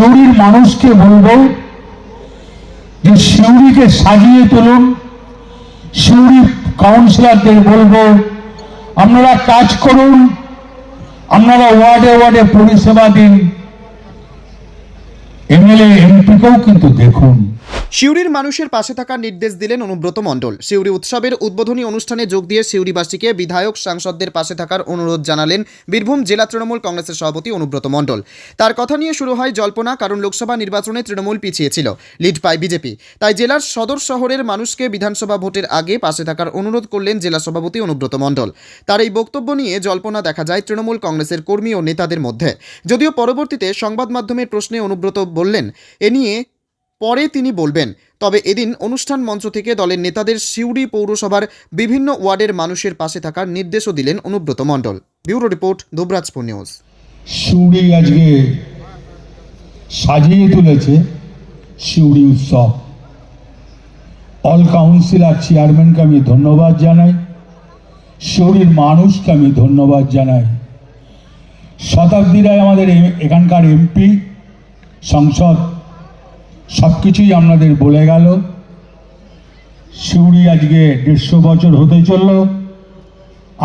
সিউড়ির মানুষকে বলব যে সিউড়িকে সাজিয়ে তুলুন। সিউড়ির কাউন্সিলরদের বলব, আপনারা কাজ করুন, আপনারা ওয়ার্ডে ওয়ার্ডে পরিষেবা দিন। এমএলএ, এমপিকেও কিন্তু দেখুন। সিউড়ির মানুষের পাশে থাকার নির্দেশ দিলেন অনুব্রত মণ্ডল। সিউড়ি উৎসবের উদ্বোধনী অনুষ্ঠানে যোগ দিয়ে সিউড়িবাসীকে বিধায়ক সাংসদদের পাশে থাকার অনুরোধ জানালেন বীরভূম জেলা তৃণমূল কংগ্রেসের সভাপতি অনুব্রত মণ্ডল। তার কথা নিয়ে শুরু হয় জল্পনা, কারণ লোকসভা নির্বাচনে তৃণমূল পিছিয়ে ছিল লিড পায় বিজেপি। তাই জেলার সদর শহরের মানুষকে বিধানসভা ভোটের আগে পাশে থাকার অনুরোধ করলেন জেলা সভাপতি অনুব্রত মণ্ডল। তার এই বক্তব্য নিয়ে জল্পনা দেখা যায় তৃণমূল কংগ্রেসের কর্মী ও নেতাদের মধ্যে। যদিও পরবর্তীতে সংবাদ মাধ্যমের প্রশ্নে অনুব্রত বললেন, এ নিয়ে পরে তিনি বলবেন, তবে এদিন অনুষ্ঠান মঞ্চ থেকে দলের নেতাদের সিউড়ি পৌরসভার বিভিন্ন ওয়ার্ডের মানুষের পাশে থাকার নির্দেশও দিলেন Anubrata Mondal. Bureau report, Dubrajpur news. Suri আজকে সাজিয়ে তুলেছে সিউড়ি উৎসব। অল কাউন্সিলর চেয়ারম্যানকে আমি ধন্যবাদ জানাই। সিউড়ির মানুষকে আমি ধন্যবাদ জানাই। শতাব্দীরায় আমাদের এখানকার এমপি সংসদ সব কিছুই আপনাদের বলে গেল। সিউড়ি আজকে দেড়শো বছর হতে চলল।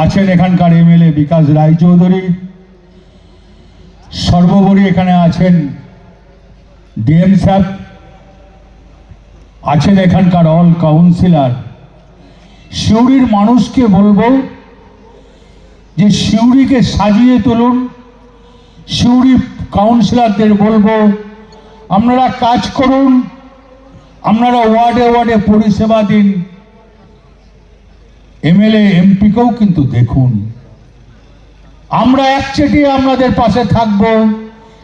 আছেন এখানকার এমএলএ বিকাশ রায়চৌধুরী। সর্বোপরি এখানে আছেন ডিএম স্যার। আছেন এখানকার অল কাউন্সিলর। সিউড়ির মানুষকে বলব যে সিউড়িকে সাজিয়ে তুলুন। সিউড়ি কাউন্সিলরদের বলব আপনারা কাজ করুন, আপনারা ওয়ার্ডে ওয়ার্ডে পরিষেবা দিন। এমএলএ, এমপিকেও কিন্তু দেখুন। আমরা একচেটিয়া আপনাদের পাশে থাকব,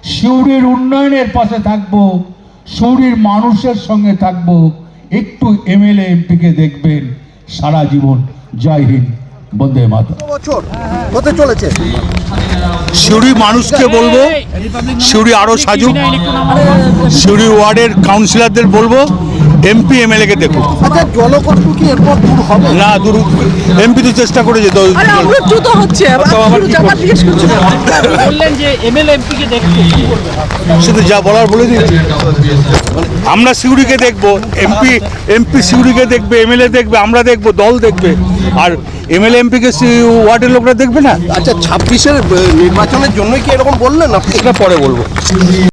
সিউড়ির উন্নয়নের পাশে থাকব, সিউড়ির মানুষের সঙ্গে থাকব। একটু এমএলএ, এমপিকে দেখবেন সারা জীবন। জয় হিন্দ। বন্দে মাতা। বছর হতে চলেছে। সিউড়ি মানুষকে বলব সিউড়ি আরও সাজুক সিউড়ি ওয়ার্ডের কাউন্সিলরদের বলব এমপি এমএলএকে দেখুক আচ্ছা জলকষ্ট কি এরপর দূর হবে? না দূর এমপি তো চেষ্টা করেছে তো আরে আমার দ্রুত হচ্ছে বললেন যে এমএলএ এমপিকে দেখতে তো যা বলার বলে দিয়েছে আমরা সিউড়িকে দেখব এমপি এমপি সিউড়িকে দেখবে এমএলএ দেখবে আমরা দেখব দল দেখবে। আর এমএলএ এমপিকে ওয়ার্ডের লোকরা দেখবে না? আচ্ছা ছাব্বিশের নির্বাচনের জন্য কি এরকম বললেন আপনি? এটা পরে বলব।